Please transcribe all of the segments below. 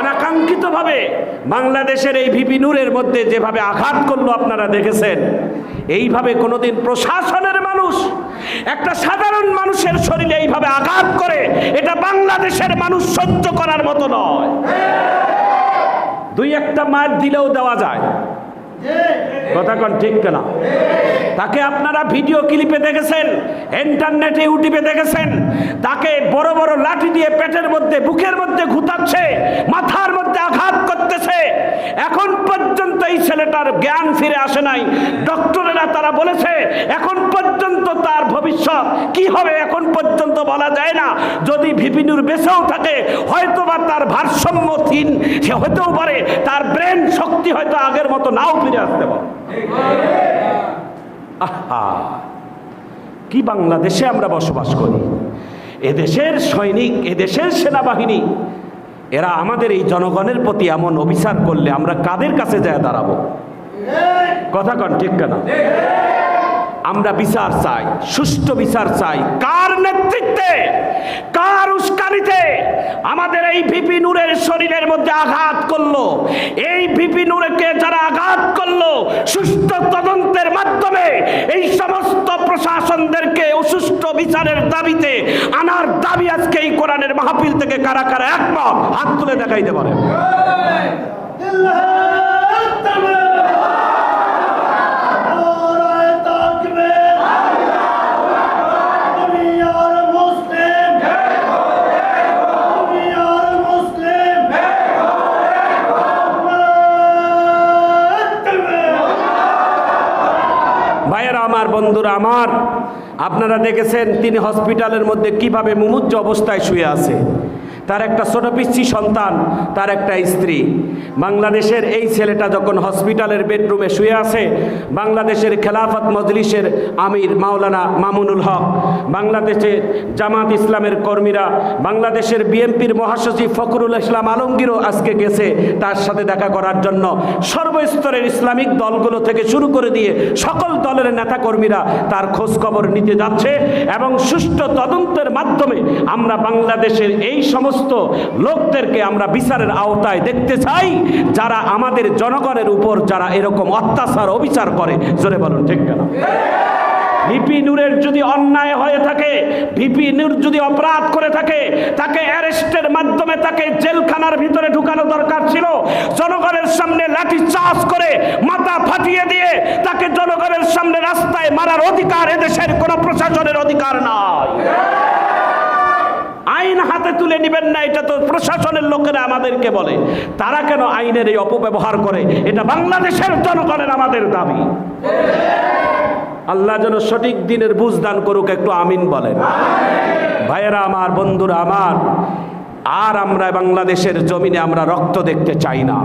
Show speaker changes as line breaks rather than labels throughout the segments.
অনাকাঙ্ক্ষিতভাবে বাংলাদেশের এই ভিপি নূরের মধ্যে যেভাবে আঘাত করল আপনারা দেখেছেন, এইভাবে কোনোদিন প্রশাসনের মানুষ, একটা সাধারণ মানুষের শরীরে এইভাবে আঘাত করে, এটা বাংলাদেশের মানুষ সহ্য করার মতো নয়। দুই একটা মার দিলেও দেওয়া যায়। কথা কন ঠিক কেনা? তাকে আপনারা ভিডিও ক্লিপে দেখেছেন, ইন্টারনেটে, ইউটিউবে দেখেছেন, তাকে বড় বড় লাঠি দিয়ে পেটের মধ্যে, বুকের মধ্যে ঘুতাচ্ছে, মাথার মধ্যে আঘাত করতেছে। এখন পর্যন্ত এই ছেলেটার জ্ঞান ফিরে আসে নাই। ডক্টরেরা তারা বলেছে, এখন পর্যন্ত তার ভবিষ্যৎ কি হবে এখন পর্যন্ত বলা যায় না। যদি ভিপিনুর বেঁচেও থাকে হয়তো বা তার ভারসাম্যহীন সে হতেও পারে, তার ব্রেন শক্তি হয়তো আগের মতো নাও ফিরে আসতে পারে। আহা। কি বাংলাদেশে আমরা বসবাস করি? এদেশের সৈনিক, এদেশের সেনাবাহিনী, এরা আমাদের এই জনগণের প্রতি এমন অভিচার করলে আমরা কাদের কাছে যায় দাঁড়াবো? কথা কন, ঠিক কেনা? আমরা বিচার চাই, সুষ্ঠু বিচার চাই। কার নেতৃত্বে, কার উস্কানিতে আমাদের এই ভিপি নূরের শরীরের মধ্যে আঘাত করল? এই ভিপি নূরকে যারা আঘাত করল সুষ্ঠু তদন্তের মাধ্যমে এই সমস্ত প্রশাসনদেরকে অসুস্থ বিচারের দাবিতে আনার দাবি আজকে এই কোরআনের মাহফিল থেকে কারা কারা একমত, হাত তুলে দেখাইতে পারে আমার বন্ধুরা আমার আপনারা দেখেছেন তিনি হসপিটালের মধ্যে কীভাবে মুমুজ্জ অবস্থায় শুয়ে আছে। তার একটা ছোট পিচ্ছি সন্তান, তার একটা স্ত্রী। বাংলাদেশের এই ছেলেটা যখন হসপিটালের বেডরুমে শুয়ে আছে, বাংলাদেশের খেলাফত মজলিসের আমির মাওলানা মামুনুল হক, বাংলাদেশের জামাত ইসলামের কর্মীরা, বাংলাদেশের বিএনপির মহাসচিব ফখরুল ইসলাম আলমগীরও আজকে গেছে তার সাথে দেখা করার জন্য। সর্বস্তরের ইসলামিক দলগুলো থেকে শুরু করে দিয়ে সকল দলের নেতাকর্মীরা তার খোঁজ খবর নিতে যাচ্ছে এবং সুষ্ঠু তদন্তের মাধ্যমে আমরা বাংলাদেশের এই সমস্ত লোকদেরকে আমরা বিচারের আওতায় দেখতে চাই, যারা আমাদের জনগণের উপর যারা এরকম অত্যাচার, অবিচার করে। জোরে বলুন, ঠিক কেন ভিপি নূরের যদি অন্যায় হয়ে থাকে, ভিপি নূর যদি অপরাধ করে থাকে, তাকে অ্যারেস্টের মাধ্যমে তাকে জেলখানার ভিতরে ঢুকানো দরকার ছিল। জনগণের সামনে লাঠি চাষ করে মাথা ফাটিয়ে দিয়ে তাকে জনগণের সামনে রাস্তায় মারার অধিকার এদেশের কোনো প্রশাসনের অধিকার নাই আইন হাতে তুলে নেবেন না, এটা তো প্রশাসনের লোকেরা আমাদেরকে বলে। তারা কেন আইনের এই অপব্যবহার করে? এটা বাংলাদেশের জনগণের আমাদের দাবি। আল্লাহ যেন সঠিক দিনের বুঝদান করুক, একটু আমিন বলেন। ভাইয়েরা আমার, বন্ধুরা আমার আর আমরা বাংলাদেশের জমিনে আমরা রক্ত দেখতে চাই না।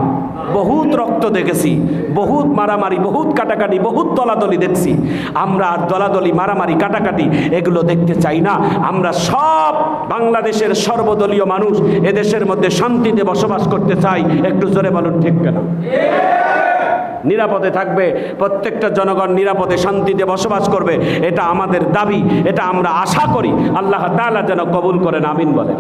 বহুত রক্ত দেখেছি, বহুত মারামারি, বহুত কাটাকাটি, বহুত দলাদলি দেখছি। আমরা আর দলাদলি, মারামারি, কাটাকাটি এগুলো দেখতে চাই না। আমরা সব বাংলাদেশের সর্বদলীয় মানুষ এদেশের মধ্যে শান্তিতে বসবাস করতে চাই। একটু জোরে বলুন, ঠিক কেনা? নিরাপদে থাকবে, প্রত্যেকটা জনগণ নিরাপদে শান্তিতে বসবাস করবে, এটা আমাদের দাবি, এটা আমরা আশা করি। আল্লাহ তালা যেন কবুল করেন, আমিন বলেন।